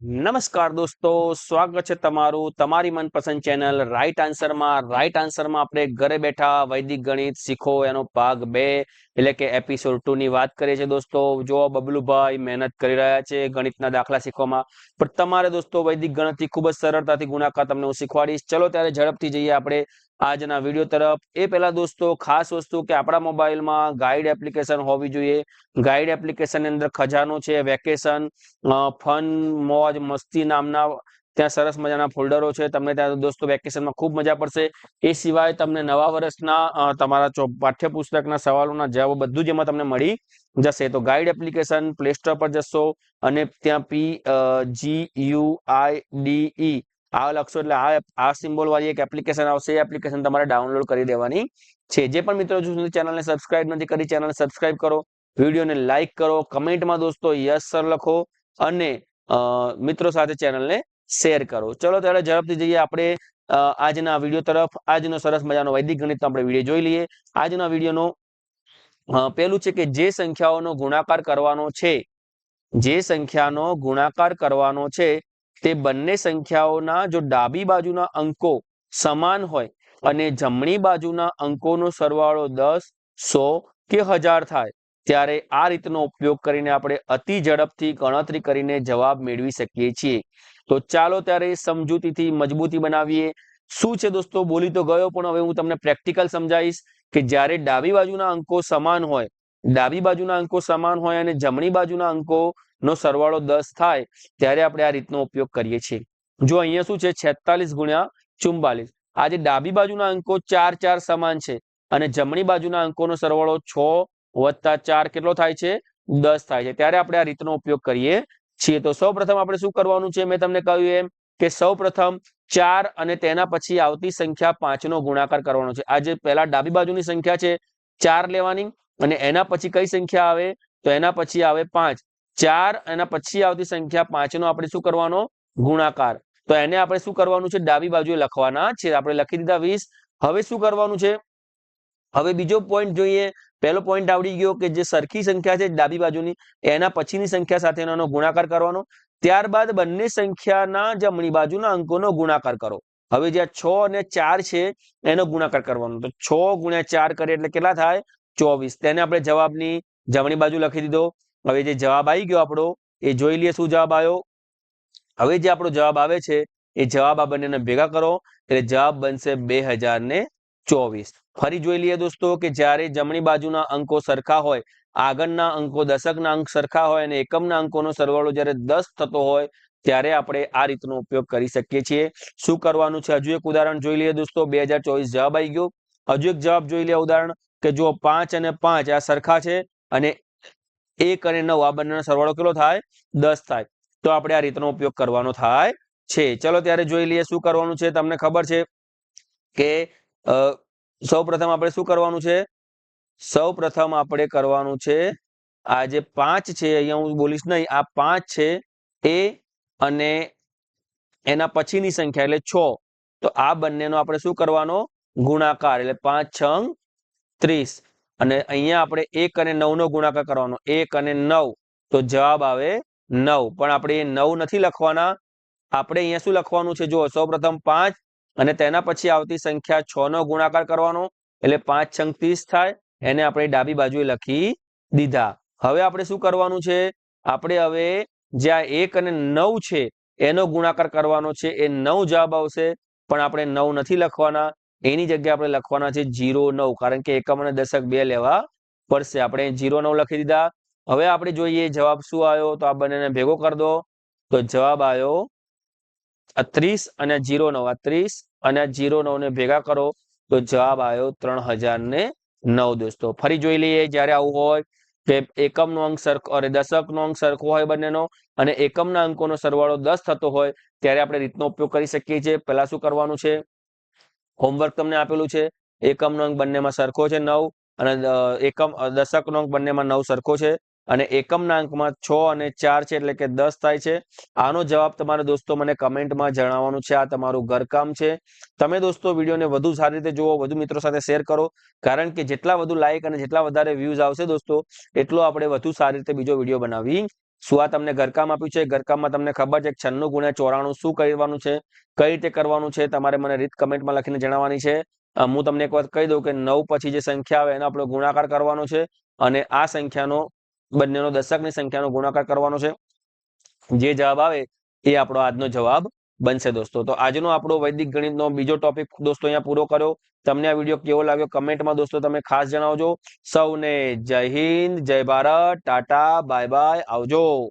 નમસ્કાર દોસ્તો, સ્વાગત છે તમારું તમારી મનપસંદ ચેનલ રાઈટ આન્સરમાં રાઈટ આન્સરમાં આપણે ઘરે બેઠા વૈદિક ગણિત શીખો, એનો ભાગ બે, એટલે કે એપિસોડ ટુ ની વાત કરીએ છીએ દોસ્તો. જો બબલુભાઈ મહેનત કરી રહ્યા છે ગણિતના દાખલા શીખવામાં, પણ તમારે દોસ્તો વૈદિક ગણિતથી ખૂબ જ સરળતાથી ગુણાકાર તમને હું શીખવાડીશ. ચલો ત્યારે ઝડપથી જઈએ આપણે આજના વીડિયો તરફ. એ પહેલા દોસ્તો, ખાસ વસ્તુ કે આપણા મોબાઈલમાં ગાઈડ એપ્લિકેશન હોવી જોઈએ. ગાઈડ એપ્લિકેશનની અંદર ખજાનો છે વેકેશન ફન મોજ, મસ્તી નામના ત્યાં સરસ મજાના ફોલ્ડરો છે. તમને ત્યાં દોસ્તો વેકેશનમાં ખૂબ મજા પડશે. એ સિવાય તમને નવા વર્ષના તમારા પાઠ્યપુસ્તકના સવાલોના જવાબો બધું જ એમાં તમને મળી જશે. તો ગાઈડ એપ્લિકેશન પ્લે સ્ટોર પર જશો અને ત્યાં પી G you I D E આ લખશો એટલે આ આ સિમ્બોલ વાળી એક એપ્લિકેશન આવશે, એ એપ્લિકેશન તમારે ડાઉનલોડ કરી દેવાની છે. જે પણ મિત્રો હજુ ચેનલને સબસ્ક્રાઇબ નથી કરી ચેનલ સબસ્ક્રાઇબ કરો. વિડીયોને લાઈક કરો. કમેન્ટમાં દોસ્તો યસ સર લખો અને મિત્રો સાથે ચેનલને શેર કરો. ચલો ત્યારે ઝડપથી જઈએ આપણે આજના વીડિયો તરફ. આજનો સરસ મજાનો વૈદિક ગણિત આપણે વીડિયો જોઈ લઈએ. આજના વિડીયોનો પેલું છે કે જે સંખ્યાઓનો ગુણાકાર કરવાનો છે, જે સંખ્યાનો ગુણાકાર કરવાનો છે તે બંને સંખ્યાઓના જો ડાબી બાજુના અંકો સમાન હોય અને જમણી બાજુના અંકોનો સરવાળો દસ, સો કે હજાર થાય, ત્યારે આ રીતનો ઉપયોગ કરીને આપણે અતિ ઝડપથી ગણતરી કરીને જવાબ મેળવી શકીએ છીએ. તો ચાલો ત્યારે સમજૂતીથી મજબૂતી બનાવીએ. શું છે દોસ્તો? બોલી તો ગયો, પણ હવે હું તમને પ્રેક્ટિકલ સમજાવીશ કે જ્યારે ડાબી બાજુના અંકો સમાન હોય, ડાબી બાજુના અંકો સમાન હોય અને જમણી બાજુના અંકો નો સરવાળો દસ થાય, ત્યારે આપણે આ રીતનો ઉપયોગ કરીએ છીએ. જો અહીંયા શું છે? છેતાલીસ ગુણ્યા ચુમ્બાલીસ આજે ડાબી બાજુના અંકો ચાર ચાર સમાન છે અને જમણી બાજુના અંકોનો સરવાળો છ વત્તા ચાર કેટલો થાય છે? દસ થાય છે. ત્યારે આપણે આ રીતનો ઉપયોગ કરીએ છીએ. તો સૌ આપણે શું કરવાનું છે? મેં તમને કહ્યું એમ કે સૌ પ્રથમ ચાર અને તેના પછી આવતી સંખ્યા પાંચનો ગુણાકાર કરવાનો છે. આજે પહેલા ડાબી બાજુની સંખ્યા છે, ચાર લેવાની અને એના પછી કઈ સંખ્યા આવે? તો એના પછી આવે પાંચ. ચાર એના પછી આવતી સંખ્યા પાંચનો આપણે શું કરવાનો? ગુણાકાર. તો એને આપણે શું કરવાનું છે? ડાબી બાજુએ લખવાના છે. આપણે લખી દીધા વીસ. હવે શું કરવાનું છે? હવે બીજો પોઈન્ટ જોઈએ. પહેલો પોઈન્ટ આવડી ગયો કે જે સરખી સંખ્યા છે ડાબી બાજુની, એના પછીની સંખ્યા સાથે એનો ગુણાકાર કરવાનો. ત્યારબાદ બંને સંખ્યાના જમણી બાજુના અંકોનો ગુણાકાર કરો. હવે જે છ અને ચાર છે, એનો ગુણાકાર કરવાનો. તો છ ગુણ્યા ચાર કરીએ એટલે કેટલા થાય? ચોવીસ. તેને આપણે જવાબની જમણી બાજુ લખી દીધો. હવે જે જવાબ આવી ગયો આપણો, એ જોઈ લઈએ શું જવાબ આવ્યો. હવે જે આપણો જવાબ આવે છે, એ જવાબ આ બંનેને ભેગા કરો, એટલે જવાબ બનશે બે હજાર ને ચોવીસ. ફરી જોઈ લઈએ દોસ્તો કે જ્યારે જમણી બાજુના અંકો સરખા હોય, આગળના અંકો, દશકના અંક સરખા હોય અને એકમના અંકોનો સરવાળો જ્યારે દસ થતો હોય, ત્યારે આપણે આ રીતનો ઉપયોગ કરી શકીએ છીએ. શું કરવાનું છે? હજુ એક ઉદાહરણ જોઈ લઈએ દોસ્તો, બે જવાબ આવી ગયો. હજુ એક જવાબ જોઈ લઈએ ઉદાહરણ કે જો પાંચ અને પાંચ આ સરખા છે અને એક અને નવ, આ બંનેનો સરવાળો કેટલો થાય? દસ થાય. તો આપણે આ રીતનો ઉપયોગ કરવાનો થાય છે. ચલો ત્યારે જોઈ લઈએ શું કરવાનું છે. તમને ખબર છે કે સૌ પ્રથમ આપણે શું કરવાનું છે? સૌ પ્રથમ આપણે કરવાનું છે, આ જે પાંચ છે, અહીંયા હું બોલીશ નહીં, આ પાંચ છે, એ અને એના પછીની સંખ્યા એટલે છ. તો આ બંનેનો આપણે શું કરવાનો? ગુણાકાર એટલે પાંચ છ ત્રીસ. અને અહીંયા આપણે એક અને નવ નો ગુણાકાર કરવાનો. એક અને નવ, તો જવાબ આવે નવ. પણ આપણે નવ નથી લખવાના. આપણે અહીંયા શું લખવાનું છે? જો સૌ પ્રથમ પાંચ અને તેના પછી આવતી સંખ્યા છ નો ગુણાકાર કરવાનો. એટલે પાંચ છંગ ત્રીસ થાય. એને આપણે ડાબી બાજુએ લખી દીધા. હવે આપણે શું કરવાનું છે? આપણે હવે જ્યાં એક અને નવ છે, એનો ગુણાકાર કરવાનો છે. એ નવ જવાબ આવશે, પણ આપણે નવ નથી લખવાના. એની જગ્યાએ આપણે લખવાના છે જીરો નવ, કારણ કે એકમ અને દશક બે લેવા પડશે. આપણે જીરો નવ લખી દીધા. હવે આપણે જોઈએ જવાબ શું આવ્યો? તો આ બંનેને ભેગો કરી દો. તો જવાબ આવ્યો ત્રીસ અને જીરો નવ. આ ત્રીસ અને જીરો નવ ને ભેગા કરો. તો જવાબ આવ્યો ત્રણ હજાર ને નવ દોસ્તો. ફરી જોઈ લઈએ જ્યારે આવું હોય કે એકમનો અંક સરખો અને દશકનો અંક સરખો હોય બંનેનો અને એકમના અંકોનો સરવાળો દસ થતો હોય, ત્યારે આપણે રીતનો ઉપયોગ કરી શકીએ છીએ. પહેલા શું કરવાનું છે? હોમવર્ક તમને આપેલું છે. એકમનો અંક બંનેમાં સરખો છે નવ અને એકમ દશક દશકનો અંક બંનેમાં નવ સરખો છે અને એકમના અંકમાં છ અને ચાર છે એટલે કે દસ થાય છે. આનો જવાબ તમારે દોસ્તો મને કમેન્ટમાં જણાવવાનું છે. આ તમારું ઘરકામ છે. તમે દોસ્તો વિડીયોને વધુ સારી રીતે જુઓ, વધુ મિત્રો સાથે શેર કરો. કારણ કે જેટલા વધુ લાઇક અને જેટલા વધારે વ્યૂઝ આવશે દોસ્તો, એટલો આપણે વધુ સારી રીતે બીજો વીડિયો બનાવી શું આ તમને ઘરકામ આપ્યું છે? ઘરકામમાં તમને ખબર છે છન્નું ગુણ્યા ચોરાણું શું કરવાનું છે? કઈ રીતે કરવાનું છે? તમારે મને રીત કમેન્ટમાં લખીને જણાવવાની છે. હું તમને એક વાત કહી દઉં કે નવ પછી જે સંખ્યા આવે એનો આપણે ગુણાકાર કરવાનો છે અને આ સંખ્યાનો, બંનેનો દશકની સંખ્યાનો ગુણાકાર કરવાનો છે. જે જવાબ આવે એ આપણો આજનો જવાબ બનશે દોસ્તો. તો આજનો આપણો વૈદિક ગણિતનો બીજો ટોપિક દોસ્તો અહીંયા પૂરો કર્યો. તમને આ વીડિયો કેવો લાગ્યો કમેન્ટમાં દોસ્તો તમે ખાસ જણાવજો. સૌને જય હિન્દ, જય ભારત, ટાટા, બાય બાય, આવજો.